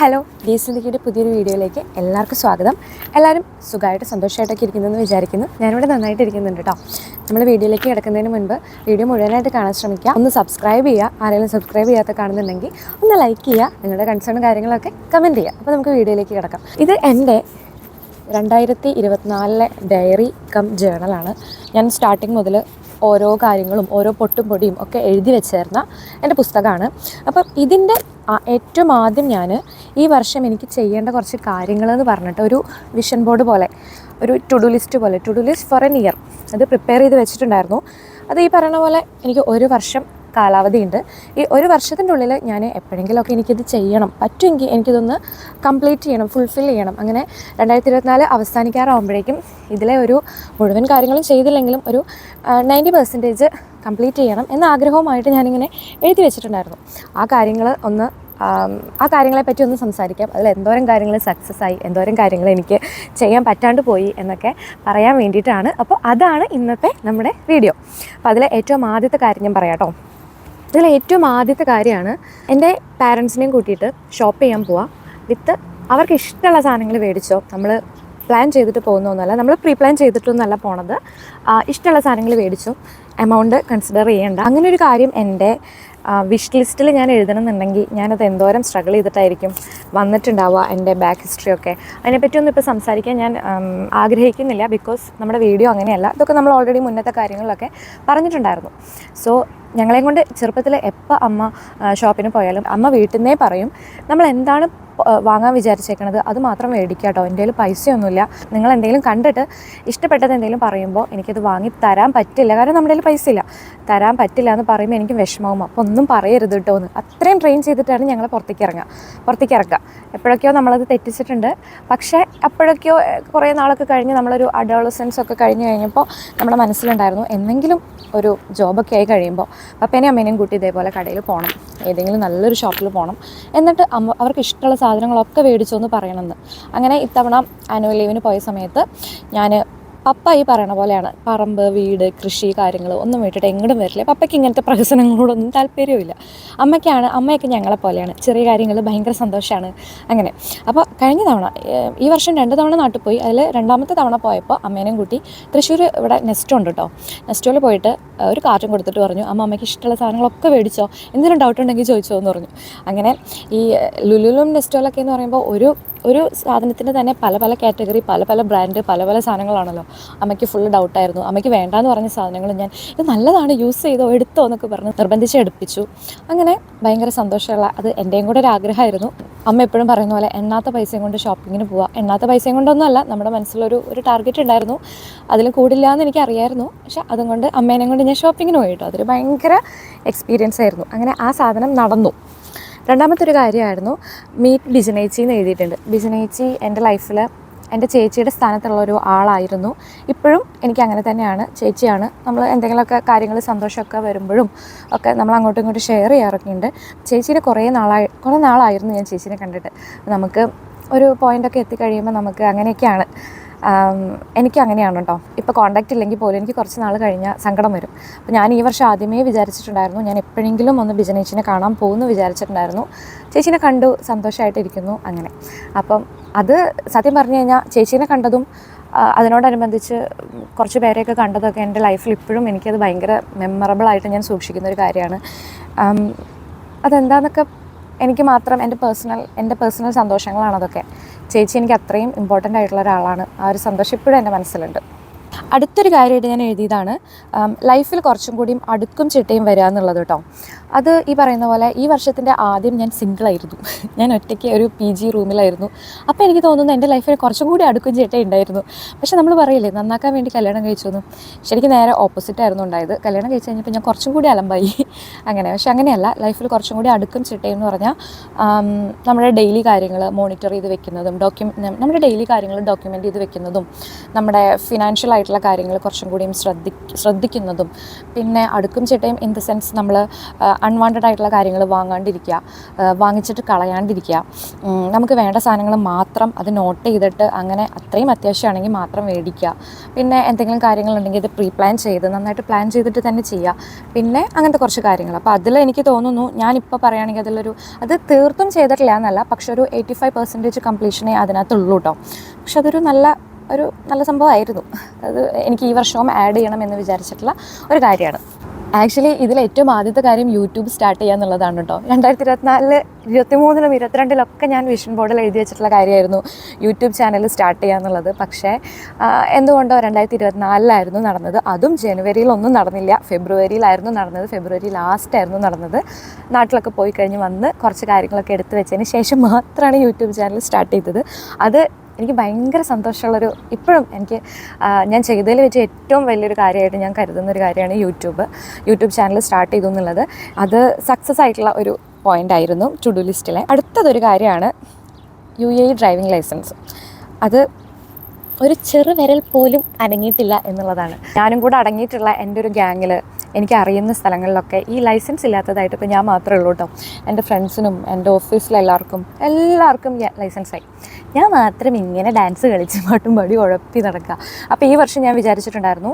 Hello D സിന്ധിക്കിയുടെ പുതിയൊരു വീഡിയോയിലേക്ക് എല്ലാവർക്കും സ്വാഗതം. എല്ലാവരും സുഖമായിട്ട് സന്തോഷമായിട്ടൊക്കെ ഇരിക്കുന്നതെന്ന് വിചാരിക്കുന്നു. ഞാനിവിടെ നന്നായിട്ട് ഇരിക്കുന്നുണ്ട് കേട്ടോ. നമ്മൾ വീഡിയോയിലേക്ക് കിടക്കുന്നതിന് മുൻപ് വീഡിയോ മുഴുവനായിട്ട് കാണാൻ ശ്രമിക്കുക. ഒന്ന് സബ്സ്ക്രൈബ് ചെയ്യുക. ആരെങ്കിലും സബ്സ്ക്രൈബ് ചെയ്യാത്ത കാണുന്നുണ്ടെങ്കിൽ ഒന്ന് ലൈക്ക് ചെയ്യുക. നിങ്ങളുടെ കൺസേൺ കാര്യങ്ങളൊക്കെ കമന്റ് ചെയ്യുക. അപ്പോൾ നമുക്ക് വീഡിയോയിലേക്ക് കിടക്കാം. ഇത് എന്റെ രണ്ടായിരത്തി ഇരുപത്തിനാലിലെ ഡയറി കം ജേണലാണ്. ഞാൻ സ്റ്റാർട്ടിങ് മുതൽ ഓരോ കാര്യങ്ങളും ഓരോ പൊട്ടും പൊടിയും ഒക്കെ എഴുതി വെച്ചേർന്ന എന്റെ പുസ്തകമാണ്. അപ്പം ഇതിന്റെ ഏറ്റവും ആദ്യം ഞാൻ ഈ വർഷം എനിക്ക് ചെയ്യേണ്ട കുറച്ച് കാര്യങ്ങളെന്ന് പറഞ്ഞിട്ട് ഒരു വിഷൻ ബോർഡ് പോലെ ഒരു ടു ഡു ലിസ്റ്റ് പോലെ to do list for new year അത് പ്രിപ്പയർ ചെയ്ത് വെച്ചിട്ടുണ്ടായിരുന്നു. അത് ഈ പറയുന്ന പോലെ എനിക്ക് ഒരു വർഷം കാലാവധിയുണ്ട്. ഈ ഒരു വർഷത്തിന്റെ ഉള്ളിൽ ഞാൻ എപ്പോഴെങ്കിലുമൊക്കെ എനിക്കിത് ചെയ്യണം പറ്റുമെങ്കിൽ എനിക്കിതൊന്ന് കംപ്ലീറ്റ് ചെയ്യണം ഫുൾഫിൽ ചെയ്യണം. അങ്ങനെ രണ്ടായിരത്തി ഇരുപത്തിനാല് അവസാനിക്കാറാകുമ്പോഴേക്കും ഇതിലെ ഒരു മുഴുവൻ കാര്യങ്ങളും ചെയ്തില്ലെങ്കിലും ഒരു നയന്റി പെർസെന്റേജ് കംപ്ലീറ്റ് ചെയ്യണം എന്ന ആഗ്രഹവുമായിട്ട് ഞാനിങ്ങനെ എഴുതി വെച്ചിട്ടുണ്ടായിരുന്നു. ആ കാര്യങ്ങൾ ഒന്ന് ആ കാര്യങ്ങളെ പറ്റി ഒന്ന് സംസാരിക്കാം. അതിൽ എന്തോരം കാര്യങ്ങൾ സക്സസ് ആയി എന്തോരം കാര്യങ്ങൾ എനിക്ക് ചെയ്യാൻ പറ്റാണ്ട് പോയി എന്നൊക്കെ പറയാൻ വേണ്ടിയിട്ടാണ്. അപ്പോൾ അതാണ് ഇന്നത്തെ നമ്മുടെ വീഡിയോ അപ്പോൾ അതിലെ ഏറ്റവും ആദ്യത്തെ കാര്യം ഞാൻ പറയാം കേട്ടോ. ഇതിൽ ഏറ്റവും ആദ്യത്തെ കാര്യമാണ് എന്റെ പാരൻസിനെയും കൂട്ടിയിട്ട് ഷോപ്പ് ചെയ്യാൻ പോവാം. വിത്ത് അവർക്ക് ഇഷ്ടമുള്ള സാധനങ്ങൾ മേടിച്ചോ. നമ്മൾ പ്ലാൻ ചെയ്തിട്ട് പോകുന്നൊന്നുമല്ല നമ്മൾ പ്രീ പ്ലാൻ ചെയ്തിട്ടൊന്നുമല്ല പോണത്. ഇഷ്ടമുള്ള സാധനങ്ങൾ മേടിച്ചു. എമൗണ്ട് കൺസിഡർ ചെയ്യേണ്ട. അങ്ങനെ ഒരു കാര്യം എന്റെ വിഷ് ലിസ്റ്റിൽ ഞാൻ എഴുതണമെന്നുണ്ടെങ്കിൽ ഞാനത് എന്തോരം സ്ട്രഗിൾ ചെയ്തിട്ടായിരിക്കും വന്നിട്ടുണ്ടാവുക എന്റെ ബാക്ക് ഹിസ്റ്ററി ഒക്കെ. അതിനെപ്പറ്റി ഒന്നും ഇപ്പോൾ സംസാരിക്കാൻ ഞാൻ ആഗ്രഹിക്കുന്നില്ല ബിക്കോസ് നമ്മുടെ വീഡിയോ അങ്ങനെയല്ല. ഇതൊക്കെ നമ്മൾ ഓൾറെഡി മുന്നത്തെ കാര്യങ്ങളിലൊക്കെ പറഞ്ഞിട്ടുണ്ടായിരുന്നു. സോ ഞങ്ങളെയും കൊണ്ട് ചെറുപ്പത്തിൽ എപ്പോൾ അമ്മ ഷോപ്പിന് പോയാലും അമ്മ വീട്ടിൽ നിന്നേ പറയും നമ്മൾ എന്താണ് വാങ്ങാൻ വിചാരിച്ചേക്കണത്? അത് മാത്രം മേടിക്കുക കേട്ടോ എന്റെ പൈസയൊന്നുമില്ല. നിങ്ങൾ എന്തെങ്കിലും കണ്ടിട്ട് ഇഷ്ടപ്പെട്ടത് എന്തെങ്കിലും പറയുമ്പോൾ എനിക്കത് വാങ്ങി തരാൻ പറ്റില്ല. കാരണം നമ്മുടെ കയ്യിൽ പൈസ ഇല്ല തരാൻ പറ്റില്ല എന്ന് പറയുമ്പോൾ എനിക്ക് വിഷമവും. അപ്പോൾ ഒന്നും പറയരുത് കേട്ടോ എന്ന്. അത്രയും ട്രെയിൻ ചെയ്തിട്ടാണ് ഞങ്ങൾ പുറത്തേക്ക് ഇറങ്ങുക പുറത്തേക്ക് ഇറക്കുക. എപ്പോഴൊക്കെയോ നമ്മളത് തെറ്റിച്ചിട്ടുണ്ട്. പക്ഷേ അപ്പോഴൊക്കെയോ കുറേ നാളൊക്കെ കഴിഞ്ഞ് നമ്മളൊരു അഡോളസൻസ് ഒക്കെ കഴിഞ്ഞ് കഴിഞ്ഞപ്പോൾ നമ്മുടെ മനസ്സിലുണ്ടായിരുന്നു എന്തെങ്കിലും ഒരു ജോബൊക്കെ ആയി കഴിയുമ്പോൾ പപ്പേനെയും അമ്മേനെയും കൂട്ടി ഇതേപോലെ കടയിൽ പോകണം ഏതെങ്കിലും നല്ലൊരു ഷോപ്പിൽ പോകണം എന്നിട്ട് അമ്മ അവർക്ക് ഇഷ്ടമുള്ള സാധനങ്ങളൊക്കെ മേടിച്ചോ എന്ന് പറയണമെന്ന് അങ്ങനെ ഇത്തവണ ആനുവൽ ലീവിന് പോയ സമയത്ത് ഞാൻ പപ്പ ഈ പറയണ പോലെയാണ്. പറമ്പ് വീട് കൃഷി കാര്യങ്ങൾ ഒന്നും വിട്ടിട്ട് എങ്ങോട്ടും വരില്ല. പപ്പയ്ക്ക് ഇങ്ങനത്തെ പ്രഹസനങ്ങളോടൊന്നും താല്പര്യമില്ല അമ്മയ്ക്കാണ് അമ്മയൊക്കെ ഞങ്ങളെ പോലെയാണ്. ചെറിയ കാര്യങ്ങൾ ഭയങ്കര സന്തോഷമാണ് അങ്ങനെ. അപ്പോൾ കഴിഞ്ഞ തവണ ഈ വർഷം രണ്ട് തവണ നാട്ടിൽ പോയി. അതിൽ രണ്ടാമത്തെ തവണ പോയപ്പോൾ അമ്മേനെയും കൂട്ടി തൃശ്ശൂർ ഇവിടെ നെസ്റ്റോ ഉണ്ട് കേട്ടോ നെസ്റ്റോയിൽ പോയിട്ട് ഒരു കാറ്റും കൊടുത്തിട്ട് പറഞ്ഞു അമ്മ അമ്മയ്ക്ക് ഇഷ്ടമുള്ള സാധനങ്ങളൊക്കെ മേടിച്ചോ. എന്തെങ്കിലും ഡൗട്ട് ഉണ്ടെങ്കിൽ ചോദിച്ചോ എന്ന് പറഞ്ഞു. അങ്ങനെ ഈ ലുലുലും നെസ്റ്റോലൊക്കെ എന്ന് പറയുമ്പോൾ ഒരു ഒരു സാധനത്തിന്റെ തന്നെ പല പല കാറ്റഗറി പല പല ബ്രാൻഡ് പല പല സാധനങ്ങളാണല്ലോ. അമ്മയ്ക്ക് ഫുൾ ഡൗട്ടായിരുന്നു അമ്മയ്ക്ക് വേണ്ടാന്ന് പറഞ്ഞ സാധനങ്ങൾ ഞാൻ ഇത് നല്ലതാണ് യൂസ് ചെയ്തോ എടുത്തോ എന്നൊക്കെ പറഞ്ഞ് നിർബന്ധിച്ച് എടുപ്പിച്ചു. അങ്ങനെ ഭയങ്കര സന്തോഷമുള്ള അത് എന്റെയും കൂടെ ഒരു ആഗ്രഹമായിരുന്നു. അമ്മ എപ്പോഴും പറയുന്ന പോലെ എണ്ണാത്ത പൈസയും കൊണ്ട് ഷോപ്പിങ്ങിന് പോവാം. എണ്ണാത്ത പൈസയും കൊണ്ടൊന്നുമല്ല നമ്മുടെ മനസ്സിലൊരു ഒരു ടാർഗറ്റ് ഉണ്ടായിരുന്നു. അതിൽ കൂടില്ല എന്ന് എനിക്ക് അറിയായിരുന്നു. പക്ഷെ അതും കൊണ്ട് അമ്മേനെ കൊണ്ട് ഞാൻ ഷോപ്പിങ്ങിന് പോയി കേട്ടോ. അതൊരു ഭയങ്കര എക്സ്പീരിയൻസ് ആയിരുന്നു. അങ്ങനെ ആ സാധനം നടന്നു. രണ്ടാമത്തെ ഒരു കാര്യമായിരുന്നു മീറ്റ് ബിജിനേച്ചി എന്ന് എഴുതിയിട്ടുണ്ട്. ബിജിനേച്ചി എന്റെ ലൈഫിൽ എന്റെ ചേച്ചിയുടെ സ്ഥാനത്തുള്ള ഒരു ആളായിരുന്നു. ഇപ്പോഴും എനിക്ക് അങ്ങനെ തന്നെയാണ്. ചേച്ചിയാണ്. നമ്മൾ എന്തെങ്കിലുമൊക്കെ കാര്യങ്ങൾ സന്തോഷമൊക്കെ വരുമ്പോഴും ഒക്കെ നമ്മൾ അങ്ങോട്ടും ഇങ്ങോട്ടും ഷെയർ ചെയ്യാറൊക്കെ ഉണ്ട് ചേച്ചീനെ കുറേ നാളായി കുറേ നാളായിരുന്നു ഞാൻ ചേച്ചീനെ കണ്ടിട്ട്. നമുക്ക് ഒരു പോയിന്റൊക്കെ എത്തിക്കഴിയുമ്പോൾ നമുക്ക് അങ്ങനെയൊക്കെയാണ്. എനിക്ക് അങ്ങനെയാണ് കേട്ടോ. ഇപ്പോൾ കോണ്ടാക്റ്റ് ഇല്ലെങ്കിൽ പോലും എനിക്ക് കുറച്ച് നാൾ കഴിഞ്ഞാൽ സങ്കടം വരും. അപ്പോൾ ഞാൻ ഈ വർഷം ആദ്യമേ വിചാരിച്ചിട്ടുണ്ടായിരുന്നു. ഞാൻ എപ്പോഴെങ്കിലും ഒന്ന് ബിജനേച്ചിനെ കാണാൻ പോകുമെന്ന് വിചാരിച്ചിട്ടുണ്ടായിരുന്നു. ചേച്ചീനെ കണ്ടു സന്തോഷമായിട്ടിരിക്കുന്നു അങ്ങനെ. അപ്പം അത് സത്യം പറഞ്ഞു കഴിഞ്ഞാൽ ചേച്ചീനെ കണ്ടതും അതിനോടനുബന്ധിച്ച് കുറച്ച് പേരെയൊക്കെ കണ്ടതൊക്കെ എന്റെ ലൈഫിൽ ഇപ്പോഴും എനിക്കത് ഭയങ്കര മെമ്മറബിളായിട്ട് ഞാൻ സൂക്ഷിക്കുന്ന ഒരു കാര്യമാണ് അതെന്താണെന്നൊക്കെ എനിക്ക് മാത്രം എന്റെ പേഴ്സണൽ എന്റെ പേഴ്സണൽ സന്തോഷങ്ങളാണ് അതൊക്കെ ചേച്ചി എനിക്ക് അത്രയും ഇമ്പോർട്ടന്റ് ആയിട്ടുള്ള ഒരാളാണ്. ആ ഒരു സന്തോഷം ഇപ്പോഴും എന്റെ മനസ്സിലുണ്ട്. അടുത്തൊരു കാര്യമായിട്ട് ഞാൻ എഴുതിയതാണ് ലൈഫിൽ കുറച്ചും കൂടിയും അടുക്കും ചിട്ടയും വരിക എന്നുള്ളത് കേട്ടോ അത് ഈ പറയുന്ന പോലെ ഈ വർഷത്തിന്റെ ആദ്യം ഞാൻ സിംഗിളായിരുന്നു ഞാൻ ഒറ്റയ്ക്ക് ഒരു പി ജി റൂമിലായിരുന്നു അപ്പോൾ എനിക്ക് തോന്നുന്നു എന്റെ ലൈഫിൽ കുറച്ചും കൂടി അടുക്കും ചിട്ടയും ഉണ്ടായിരുന്നു. പക്ഷേ നമ്മൾ പറയില്ലേ നന്നാക്കാൻ വേണ്ടി കല്യാണം കഴിച്ചു എന്ന് ശരിക്കും നേരെ ഓപ്പോസിറ്റ് ആയിരുന്നു ഉണ്ടായത്. കല്യാണം കഴിച്ച് കഴിഞ്ഞപ്പോൾ ഞാൻ കുറച്ചും കൂടി അലമ്പായി. അങ്ങനെ പക്ഷെ അങ്ങനെയല്ല ലൈഫിൽ കുറച്ചും കൂടി അടുക്കും ചിട്ടയും എന്ന് പറഞ്ഞാൽ നമ്മുടെ ഡെയിലി കാര്യങ്ങൾ മോണിറ്റർ ചെയ്ത് വെക്കുന്നതും ഡോക്യു നമ്മുടെ ഡെയിലി കാര്യങ്ങൾ ഡോക്യുമെന്റ് ചെയ്ത് വെക്കുന്നതും നമ്മുടെ ഫിനാൻഷ്യൽ ആയിട്ടുള്ള കാര്യങ്ങൾ കുറച്ചും കൂടിയും ശ്രദ്ധി ശ്രദ്ധിക്കുന്നതും. പിന്നെ അടുക്കും ചിട്ടയും ഇൻ ദ സെൻസ് നമ്മൾ അൺവാണ്ടഡ് ആയിട്ടുള്ള കാര്യങ്ങൾ വാങ്ങാണ്ടിരിക്കുക വാങ്ങിച്ചിട്ട് കളയാണ്ടിരിക്കുക. നമുക്ക് വേണ്ട സാധനങ്ങൾ മാത്രം അത് നോട്ട് ചെയ്തിട്ട് അങ്ങനെ അത്രയും അത്യാവശ്യമാണെങ്കിൽ മാത്രം മേടിക്കുക. പിന്നെ എന്തെങ്കിലും കാര്യങ്ങളുണ്ടെങ്കിൽ ഇത് പ്രീ പ്ലാൻ ചെയ്ത് നന്നായിട്ട് പ്ലാൻ ചെയ്തിട്ട് തന്നെ ചെയ്യുക. പിന്നെ അങ്ങനത്തെ കുറച്ച് കാര്യങ്ങൾ. അപ്പോൾ അതിൽ എനിക്ക് തോന്നുന്നു ഞാനിപ്പോൾ പറയുകയാണെങ്കിൽ അതിലൊരു അത് തീർത്തും ചെയ്തിട്ടില്ല എന്നല്ല പക്ഷെ ഒരു എയ്റ്റി ഫൈവ് പെർസെന്റേജ് കംപ്ലീഷനേ അതിനകത്തുള്ളൂ കേട്ടോ പക്ഷെ അതൊരു നല്ല ഒരു നല്ല സംഭവമായിരുന്നു. അത് എനിക്ക് ഈ വർഷവും ആഡ് ചെയ്യണം എന്ന് വിചാരിച്ചിട്ടുള്ള ഒരു കാര്യമാണ്. ആക്ച്വലി ഇതിൽ ഏറ്റവും ആദ്യത്തെ കാര്യം യൂട്യൂബ് സ്റ്റാർട്ട് ചെയ്യുക എന്നുള്ളതാണ് കേട്ടോ. രണ്ടായിരത്തി ഇരുപത്തിനാലിൽ ഇരുപത്തി മൂന്നിലും ഇരുപത്തിരണ്ടിലൊക്കെ ഞാൻ വിഷൻ ബോർഡിൽ എഴുതി വെച്ചിട്ടുള്ള കാര്യമായിരുന്നു യൂട്യൂബ് ചാനൽ സ്റ്റാർട്ട് ചെയ്യുക എന്നുള്ളത്. പക്ഷേ എന്തുകൊണ്ടോ രണ്ടായിരത്തി ഇരുപത്തിനാലിലായിരുന്നു നടന്നത്. അതും ജനുവരിയിൽ ഒന്നും നടന്നില്ല. ഫെബ്രുവരിയിലായിരുന്നു നടന്നത്. ഫെബ്രുവരി ലാസ്റ്റ് ആയിരുന്നു നടന്നത്. നാട്ടിലൊക്കെ പോയി കഴിഞ്ഞ് വന്ന് കുറച്ച് കാര്യങ്ങളൊക്കെ എടുത്തു വെച്ചതിന് ശേഷം മാത്രമാണ് യൂട്യൂബ് ചാനൽ സ്റ്റാർട്ട് ചെയ്തത്. അത് എനിക്ക് ഭയങ്കര സന്തോഷമുള്ളൊരു ഇപ്പോഴും എനിക്ക് ഞാൻ ചെയ്തതിൽ വെച്ച് ഏറ്റവും വലിയൊരു കാര്യമായിട്ട് ഞാൻ കരുതുന്ന ഒരു കാര്യമാണ് യൂട്യൂബ്. യൂട്യൂബ് ചാനൽ സ്റ്റാർട്ട് ചെയ്തു എന്നുള്ളത്. അത് സക്സസ് ആയിട്ടുള്ള ഒരു പോയിന്റ് ആയിരുന്നു ടു ഡു ലിസ്റ്റിലെ അടുത്തതൊരു കാര്യമാണ് യു എ ഡ്രൈവിംഗ് ലൈസൻസ് അത് ഒരു ചെറുവിരൽ പോലും അനങ്ങിയിട്ടില്ല എന്നുള്ളതാണ്. ഞാനും കൂടെ അടങ്ങിയിട്ടുള്ള എന്റെ ഒരു ഗ്യാങ്ങിൽ എനിക്ക് അറിയുന്ന സ്ഥലങ്ങളിലൊക്കെ ഈ ലൈസൻസ് ഇല്ലാത്തതായിട്ട് ഇപ്പോൾ ഞാൻ മാത്രമേ ഉള്ളൂ കേട്ടോ. എന്റെ ഫ്രണ്ട്സിനും എന്റെ ഓഫീസിലെല്ലാവർക്കും എല്ലാവർക്കും ലൈസൻസ് ആയി. ഞാൻ മാത്രം ഇങ്ങനെ ഡാൻസ് കളിച്ച് പാട്ടും പാടി ഉഴപ്പി നടക്കുക അപ്പോൾ ഈ വർഷം ഞാൻ വിചാരിച്ചിട്ടുണ്ടായിരുന്നു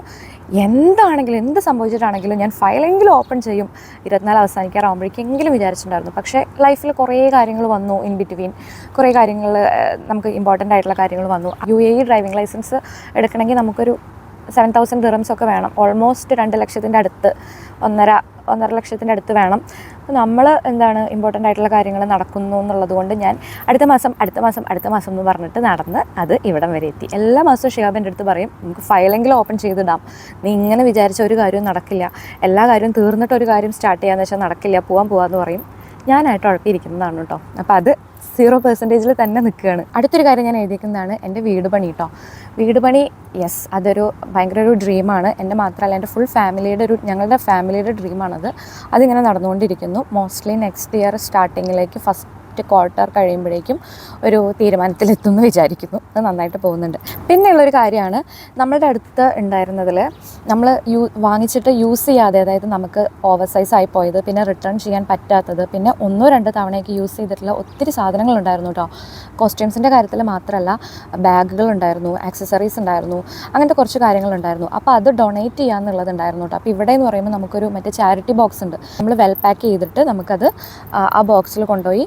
എന്താണെങ്കിലും എന്ത് സംഭവിച്ചിട്ടാണെങ്കിലും ഞാൻ ഫയലെങ്കിലും ഓപ്പൺ ചെയ്യും. ഇരുപത്തിനാല് അവസാനിക്കാറാകുമ്പോഴേക്കെങ്കിലും വിചാരിച്ചിട്ടുണ്ടായിരുന്നു. പക്ഷേ ലൈഫിൽ കുറേ കാര്യങ്ങൾ വന്നു ഇൻ ബിറ്റ്വീൻ കുറേ കാര്യങ്ങൾ നമുക്ക് ഇമ്പോർട്ടന്റ് ആയിട്ടുള്ള കാര്യങ്ങൾ വന്നു. യു എ ഡ്രൈവിംഗ് ലൈസൻസ് എടുക്കണമെങ്കിൽ നമുക്കൊരു സെവൻ തൗസൻഡ് ദിറംസ് ഒക്കെ വേണം. ഓൾമോസ്റ്റ് രണ്ട് ലക്ഷത്തിന്റെ അടുത്ത് ഒന്നര ഒന്നര ലക്ഷത്തിന്റെ അടുത്ത് വേണം. അപ്പോൾ നമ്മൾ എന്താണ് ഇമ്പോർട്ടന്റ് ആയിട്ടുള്ള കാര്യങ്ങൾ നടക്കുന്നു എന്നുള്ളത് കൊണ്ട് ഞാൻ അടുത്ത മാസം അടുത്ത മാസം അടുത്ത മാസം എന്ന് പറഞ്ഞിട്ട് നടന്ന് അത് ഇവിടം വരെ എത്തി. എല്ലാ മാസവും ഷിയാബിന്റെ അടുത്ത് പറയും നമുക്ക് ഫയലെങ്കിലും ഓപ്പൺ ചെയ്തിടാം. നീ ഇങ്ങനെ വിചാരിച്ച ഒരു കാര്യവും നടക്കില്ല. എല്ലാ കാര്യവും തീർന്നിട്ട് ഒരു കാര്യം സ്റ്റാർട്ട് ചെയ്യാമെന്ന് വെച്ചാൽ നടക്കില്ല. പോകാൻ പോകാമെന്ന് പറയും. ഞാനായിട്ട് ഉഴപ്പിയിരിക്കുന്നതാണ് കേട്ടോ അപ്പോൾ അത് സീറോ പെർസെന്റേജിൽ തന്നെ നിൽക്കുകയാണ്. അടുത്തൊരു കാര്യം ഞാൻ എഴുതിയിരിക്കുന്നതാണ് എന്റെ വീട് പണി കേട്ടോ വീട് പണി യെസ് അതൊരു ഭയങ്കര ഒരു ഡ്രീമാണ്. എന്റെ മാത്രമല്ല എന്റെ ഫുൾ ഫാമിലിയുടെ ഒരു ഞങ്ങളുടെ ഫാമിലിയുടെ ഡ്രീമാണത്. അതിങ്ങനെ നടന്നുകൊണ്ടിരിക്കുന്നു. മോസ്റ്റ്ലി നെക്സ്റ്റ് ഇയർ സ്റ്റാർട്ടിങ്ങിലേക്ക് ഫസ്റ്റ് ക്വാർട്ടർ കഴിയുമ്പോഴേക്കും ഒരു തീരുമാനത്തിലെത്തുമെന്ന് വിചാരിക്കുന്നു. അത് നന്നായിട്ട് പോകുന്നുണ്ട്. പിന്നെയുള്ളൊരു കാര്യമാണ് നമ്മളുടെ അടുത്ത് ഉണ്ടായിരുന്നതിൽ നമ്മൾ യൂ വാങ്ങിച്ചിട്ട് യൂസ് ചെയ്യാതെ അതായത് നമുക്ക് ഓവർ സൈസ് ആയി പോയത് പിന്നെ റിട്ടേൺ ചെയ്യാൻ പറ്റാത്തത് പിന്നെ ഒന്നോ രണ്ടോ തവണയൊക്കെ യൂസ് ചെയ്തിട്ടുള്ള ഒത്തിരി സാധനങ്ങളുണ്ടായിരുന്നു കേട്ടോ കോസ്റ്റ്യൂംസിന്റെ കാര്യത്തിൽ മാത്രമല്ല ബാഗുകൾ ഉണ്ടായിരുന്നു ആക്സസറീസ് ഉണ്ടായിരുന്നു അങ്ങനത്തെ കുറച്ച് കാര്യങ്ങളുണ്ടായിരുന്നു അപ്പോൾ അത് ഡൊണേറ്റ് ചെയ്യാന്നുള്ളത് ഉണ്ടായിരുന്നു കേട്ടോ അപ്പോൾ ഇവിടെ എന്ന് പറയുമ്പോൾ നമുക്കൊരു മറ്റേ ചാരിറ്റി ബോക്സ് ഉണ്ട്. നമ്മൾ വെൽ പാക്ക് ചെയ്തിട്ട് നമുക്കത് ആ, ബോക്സിൽ കൊണ്ടുപോയി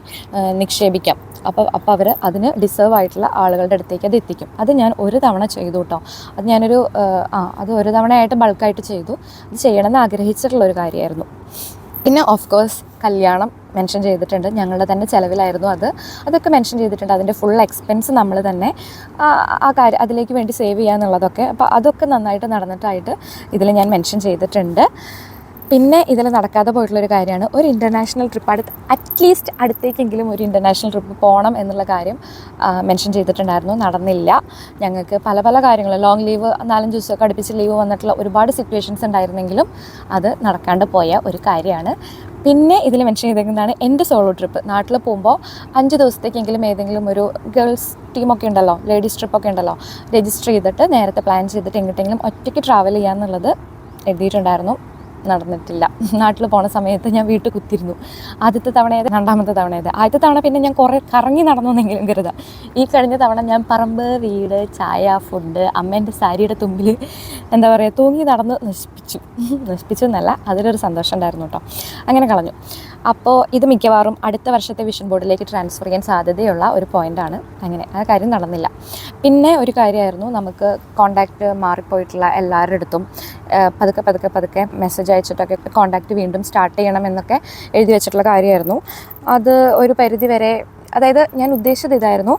നിക്ഷേപിക്കാം. അപ്പോൾ അപ്പോൾ അവർ അതിന് ഡിസേർവ് ആയിട്ടുള്ള ആളുകളുടെ അടുത്തേക്ക് അത് എത്തിക്കും. അത് ഞാൻ ഒരു തവണ ചെയ്തു കേട്ടോ അത് ഞാനൊരു ആ, അത് ഒരു തവണയായിട്ട് ബൾക്കായിട്ട് ചെയ്തു. അത് ചെയ്യണമെന്ന് ആഗ്രഹിച്ചിട്ടുള്ള ഒരു കാര്യമായിരുന്നു. പിന്നെ ഓഫ് കോഴ്സ് കല്യാണം മെൻഷൻ ചെയ്തിട്ടുണ്ട്. ഞങ്ങളുടെ തന്നെ ചിലവിലായിരുന്നു അത്. അതൊക്കെ മെൻഷൻ ചെയ്തിട്ടുണ്ട്. അതിന്റെ ഫുൾ എക്സ്പെൻസ് നമ്മൾ തന്നെ ആ കാര്യം അതിലേക്ക് വേണ്ടി സേവ് ചെയ്യുക എന്നുള്ളതൊക്കെ അപ്പോൾ അതൊക്കെ നന്നായിട്ട് നടന്നിട്ടായിട്ട് ഇതിൽ ഞാൻ മെൻഷൻ ചെയ്തിട്ടുണ്ട്. പിന്നെ ഇതിൽ നടക്കാതെ പോയിട്ടുള്ളൊരു കാര്യമാണ് ഒരു ഇന്റർനാഷണൽ ട്രിപ്പ് അടുത്ത് അറ്റ്ലീസ്റ്റ് അടുത്തേക്കെങ്കിലും ഒരു ഇന്റർനാഷണൽ ട്രിപ്പ് പോകണം എന്നുള്ള കാര്യം മെൻഷൻ ചെയ്തിട്ടുണ്ടായിരുന്നു. നടന്നില്ല. ഞങ്ങൾക്ക് പല പല കാര്യങ്ങൾ ലോങ് ലീവ് നാലഞ്ച് ദിവസമൊക്കെ അടുപ്പിച്ച് ലീവ് വന്നിട്ടുള്ള ഒരുപാട് സിറ്റുവേഷൻസ് ഉണ്ടായിരുന്നെങ്കിലും അത് നടക്കാണ്ട് പോയ ഒരു കാര്യമാണ്. പിന്നെ ഇതിൽ മെൻഷൻ ചെയ്തേക്കുന്നതാണ് എന്റെ സോളോ ട്രിപ്പ് നാട്ടിൽ പോകുമ്പോൾ അഞ്ച് ദിവസത്തേക്കെങ്കിലും ഏതെങ്കിലും ഒരു ഗേൾസ് ടീമൊക്കെ ഉണ്ടല്ലോ ലേഡീസ് ട്രിപ്പൊക്കെ ഉണ്ടല്ലോ രജിസ്റ്റർ ചെയ്തിട്ട് നേരത്തെ പ്ലാൻ ചെയ്തിട്ട് എങ്ങോട്ടെങ്കിലും ഒറ്റയ്ക്ക് ട്രാവൽ ചെയ്യാന്നുള്ളത് എഴുതിയിട്ടുണ്ടായിരുന്നു. നടന്നിട്ടില്ല. നാട്ടിൽ പോണ സമയത്ത് ഞാൻ വീട്ടിൽ കുത്തിരുന്നു ആദ്യത്തെ തവണ ഏത് രണ്ടാമത്തെ തവണ ഏത്? ആദ്യത്തെ തവണ പിന്നെ ഞാൻ കുറേ കറങ്ങി നടന്നു എന്നെങ്കിലും കരുതാം. ഈ കഴിഞ്ഞ തവണ ഞാൻ പറമ്പ് വീട് ചായ ഫുഡ് അമ്മേന്റെ സാരിയുടെ തുമ്പിൽ എന്താ പറയുക തൂങ്ങി നടന്ന് നശിപ്പിച്ചു. നശിപ്പിച്ചു എന്നല്ല അതിലൊരു സന്തോഷം ഉണ്ടായിരുന്നു കേട്ടോ. അങ്ങനെ കളഞ്ഞു. അപ്പോൾ ഇത് മിക്കവാറും അടുത്ത വർഷത്തെ വിഷൻ ബോർഡിലേക്ക് ട്രാൻസ്ഫർ ചെയ്യാൻ സാധ്യതയുള്ള ഒരു പോയിന്റാണ് അങ്ങനെ ആ കാര്യം നടന്നില്ല. പിന്നെ ഒരു കാര്യമായിരുന്നു നമുക്ക് കോണ്ടാക്റ്റ് മാറിപ്പോയിട്ടുള്ള എല്ലാവരുടെ അടുത്തും പതുക്കെ പതുക്കെ പതുക്കെ മെസ്സേജ് അയച്ചിട്ടൊക്കെ കോണ്ടാക്ട് വീണ്ടും സ്റ്റാർട്ട് ചെയ്യണം എന്നൊക്കെ എഴുതി വെച്ചിട്ടുള്ള കാര്യമായിരുന്നു. അത് ഒരു പരിധി വരെ അതായത് ഞാൻ ഉദ്ദേശിച്ചത് ഇതായിരുന്നു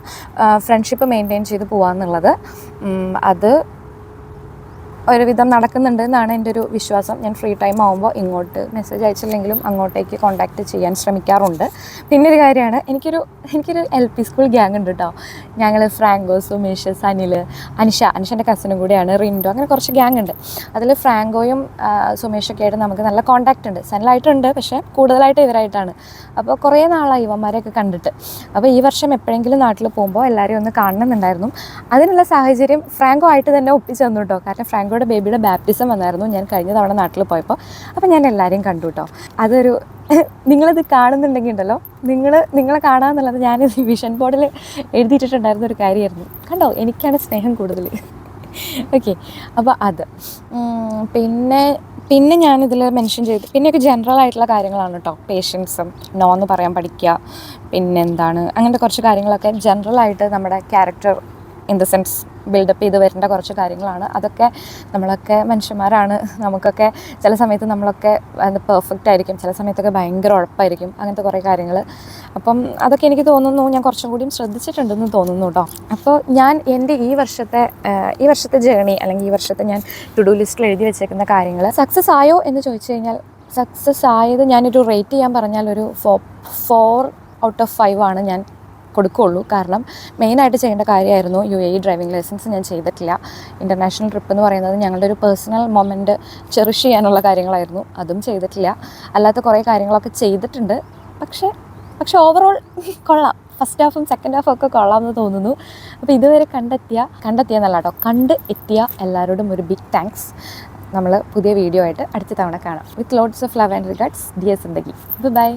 ഫ്രണ്ട്ഷിപ്പ് മെയിന്റെയിൻ ചെയ്ത് പോകാമെന്നുള്ളത് അത് ഒരുവിധം നടക്കുന്നുണ്ട് എന്നാണ് എന്റെ ഒരു വിശ്വാസം. ഞാൻ ഫ്രീ ടൈം ആകുമ്പോൾ ഇങ്ങോട്ട് മെസ്സേജ് അയച്ചില്ലെങ്കിലും അങ്ങോട്ടേക്ക് കോൺടാക്റ്റ് ചെയ്യാൻ ശ്രമിക്കാറുണ്ട്. പിന്നെ ഒരു കാര്യമാണ് എനിക്കൊരു എനിക്കൊരു എൽ പി സ്കൂൾ ഗ്യാങ് ഉണ്ട് കേട്ടോ ഞങ്ങൾ ഫ്രാങ്കോ സുമേഷ് സനിൽ അനിഷ അനിഷന്റെ കസിനും കൂടിയാണ് റിൻഡോ അങ്ങനെ കുറച്ച് ഗ്യാങ് ഉണ്ട്. അതിൽ ഫ്രാങ്കോയും സുമേഷൊക്കെ ആയിട്ട് നമുക്ക് നല്ല കോൺടാക്റ്റ് ഉണ്ട്. സനിലായിട്ടുണ്ട് പക്ഷേ കൂടുതലായിട്ട് ഇവരായിട്ടാണ്. അപ്പോൾ കുറേ നാളായി ഇവന്മാരെയൊക്കെ കണ്ടിട്ട്. അപ്പോൾ ഈ വർഷം എപ്പോഴെങ്കിലും നാട്ടിൽ പോകുമ്പോൾ എല്ലാവരെയും ഒന്ന് കാണണമെന്നുണ്ടായിരുന്നു. അതിനുള്ള സാഹചര്യം ഫ്രാങ്കോ ആയിട്ട് തന്നെ ഒപ്പിച്ചു തന്നു കേട്ടോ കാരണം ഫ്രാങ്കോയുടെ ബേബിയുടെ ബാപ്റ്റിസം വന്നായിരുന്നു. ഞാൻ കഴിഞ്ഞ തവണ നാട്ടിൽ പോയപ്പോൾ അപ്പോൾ ഞാൻ എല്ലാവരെയും കണ്ടു കേട്ടോ അതൊരു നിങ്ങളിത് കാണുന്നുണ്ടെങ്കിൽ ഉണ്ടല്ലോ നിങ്ങൾ നിങ്ങളെ കാണാമെന്നുള്ളത് ഞാൻ വിഷൻ ബോർഡിൽ എഴുതിയിട്ടിട്ടുണ്ടായിരുന്ന ഒരു കാര്യമായിരുന്നു കണ്ടോ? എനിക്കാണ് സ്നേഹം കൂടുതൽ. ഓക്കെ അപ്പോൾ അത്. പിന്നെ പിന്നെ ഞാനിതിൽ മെൻഷൻ ചെയ്ത് പിന്നെയൊക്കെ ജനറൽ ആയിട്ടുള്ള കാര്യങ്ങളാണ് കേട്ടോ പേഷ്യൻസും നോ എന്ന് പറയാൻ പഠിക്കുക പിന്നെന്താണ്? അങ്ങനത്തെ കുറച്ച് കാര്യങ്ങളൊക്കെ ജനറൽ ആയിട്ട് നമ്മുടെ character in the sense build up ചെയ്ത് വരേണ്ട കുറച്ച് കാര്യങ്ങളാണ്. അതൊക്കെ നമ്മളൊക്കെ മനുഷ്യന്മാരാണ്. നമുക്കൊക്കെ ചില സമയത്ത് നമ്മളൊക്കെ അത് പെർഫെക്റ്റ് ആയിരിക്കും. ചില സമയത്തൊക്കെ ഭയങ്കര ഉഴപ്പായിരിക്കും. അങ്ങനത്തെ കുറേ കാര്യങ്ങൾ. അപ്പം അതൊക്കെ എനിക്ക് തോന്നുന്നു ഞാൻ കുറച്ചും കൂടിയും ശ്രദ്ധിച്ചിട്ടുണ്ടെന്ന് തോന്നുന്നു കേട്ടോ അപ്പോൾ ഞാൻ എന്റെ ഈ വർഷത്തെ ഈ വർഷത്തെ ജേണി അല്ലെങ്കിൽ ഈ വർഷത്തെ ഞാൻ ടു ഡു ലിസ്റ്റിൽ എഴുതി വെച്ചേക്കുന്ന കാര്യങ്ങൾ സക്സസ് ആയോ എന്ന് ചോദിച്ചു കഴിഞ്ഞാൽ സക്സസ് ആയത് ഞാനൊരു റേറ്റ് ചെയ്യാൻ പറഞ്ഞാൽ ഒരു ഫോ ഫോർ ഔട്ട് ഓഫ് ഫൈവ് ആണ് ഞാൻ കൊടുക്കുകയുള്ളൂ. കാരണം മെയിനായിട്ട് ചെയ്യേണ്ട കാര്യമായിരുന്നു യു എ ഡ്രൈവിംഗ് ലൈസൻസ് ഞാൻ ചെയ്തിട്ടില്ല. ഇന്റർനാഷണൽ ട്രിപ്പ് എന്ന് പറയുന്നത് ഞങ്ങളുടെ ഒരു പേഴ്സണൽ മൊമെന്റ് ചെറിഷ് ചെയ്യാനുള്ള കാര്യങ്ങളായിരുന്നു. അതും ചെയ്തിട്ടില്ല. അല്ലാത്ത കുറേ കാര്യങ്ങളൊക്കെ ചെയ്തിട്ടുണ്ട്. പക്ഷേ പക്ഷേ ഓവറോൾ കൊള്ളാം. ഫസ്റ്റ് ഹാഫും സെക്കൻഡ് ഹാഫും ഒക്കെ കൊള്ളാമെന്ന് തോന്നുന്നു. അപ്പോൾ ഇതുവരെ കണ്ടെത്തിയ കണ്ടെത്തിയ നല്ല കേട്ടോ കണ്ട് എത്തിയ എല്ലാവരോടും ഒരു ബിഗ് താങ്ക്സ് നമ്മൾ പുതിയ വീഡിയോ ആയിട്ട് അടുത്ത തവണ കാണാം. With loads of love and regards dear Zindagi bye